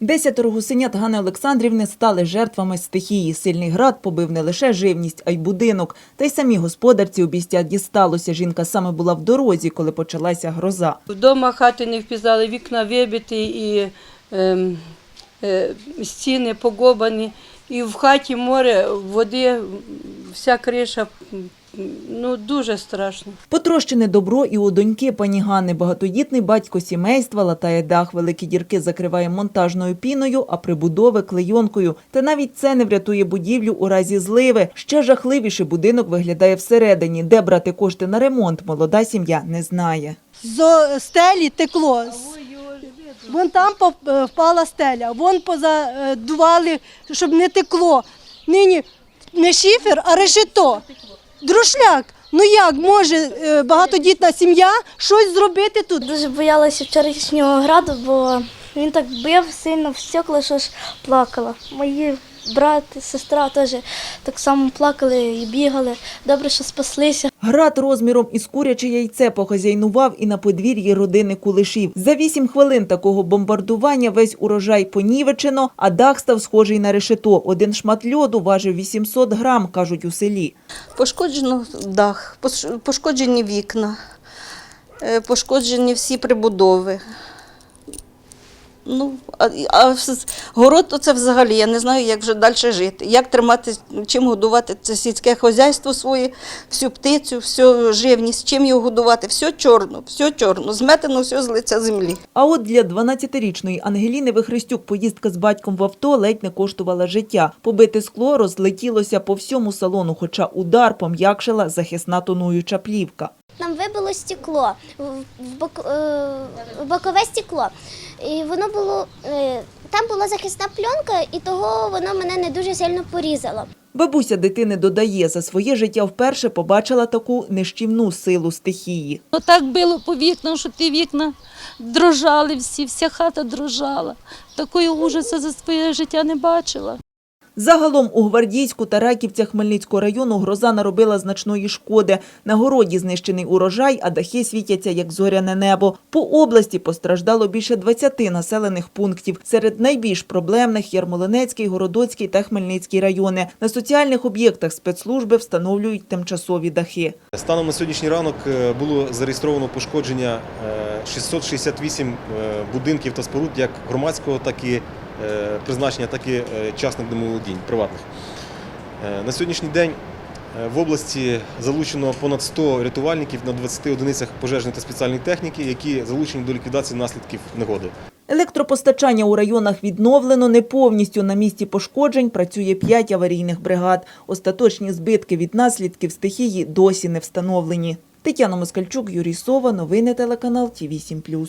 Десятеро гусенят Гани Олександрівни стали жертвами стихії. Сильний град побив не лише живність, а й будинок. Та й самі господарці обістя дісталося. Жінка саме була в дорозі, коли почалася гроза. Вдома хати не впізнали, вікна вибиті і ем, е, стіни погобані. І в хаті море води, вся криша, ну дуже страшно. Потрощене добро і у доньки пані Ганни. Багатодітний батько сімейства латає дах, великі дірки закриває монтажною піною, а прибудови клейонкою. Та навіть це не врятує будівлю у разі зливи. Ще жахливіше будинок виглядає всередині. Де брати кошти на ремонт, молода сім'я не знає. з стелі текло. Вон там е, впала стеля, вон позадували, щоб не текло. Нині не шифер, а решето. Друшляк. Ну як може е, багатодітна сім'я щось зробити тут? Дуже боялася вчорашнього граду, бо він так бив сильно в стекла, що ж плакала. Мої брат сестра теж так само плакали і бігали. Добре, що спаслися. Град розміром із куряче яйце похазяйнував і на подвір'ї родини Кулишів. За вісім хвилин такого бомбардування весь урожай понівечено, а дах став схожий на решето. Один шмат льоду важив 800 грам, кажуть у селі. Пошкоджено дах, пош- пошкоджені вікна, е, пошкоджені всі прибудови. Ну, а, а город то це взагалі, я не знаю, як вже далі жити. Як тримати, чим годувати це сільське хазяйство своє, всю птицю, всю живність, чим його годувати, все чорно, все чорно, зметено все з лиця землі. А от для 12-річної Ангеліни Вихрестюк поїздка з батьком в авто ледь не коштувала життя. Побите скло розлетілося по всьому салону, хоча удар пом'якшила захисна тонуюча плівка. Нам вибило стекло, в, в бок, е, в бокове стекло. І воно було, е, там була захисна пленка, і того воно мене не дуже сильно порізало. Бабуся дитини додає, за своє життя вперше побачила таку нищівну силу стихії. Ну так било по вікнам, що ті вікна дрожали всі, вся хата дрожала. Такої ужасу за своє життя не бачила. Загалом у Гвардійську та Раківцях Хмельницького району гроза наробила значної шкоди. На городі знищений урожай, а дахи світяться як зоряне небо. По області постраждало більше 20 населених пунктів. Серед найбільш проблемних – Ярмолинецький, Городоцький та Хмельницький райони. На соціальних об'єктах спецслужби встановлюють тимчасові дахи. Станом на сьогоднішній ранок е, було зареєстровано пошкодження е, 668 е, будинків та споруд як громадського, так і е, призначення, так і е, частних домоволодінь, приватних. Е, На сьогоднішній день е, в області залучено понад 100 рятувальників на 20 одиницях пожежної та спеціальної техніки, які залучені до ліквідації наслідків негоди. Електропостачання у районах відновлено не повністю. На місці пошкоджень працює 5 аварійних бригад. Остаточні збитки від наслідків стихії досі не встановлені. Тетяна Москальчук, Юрій Сова. Новини телеканал Ті 8+.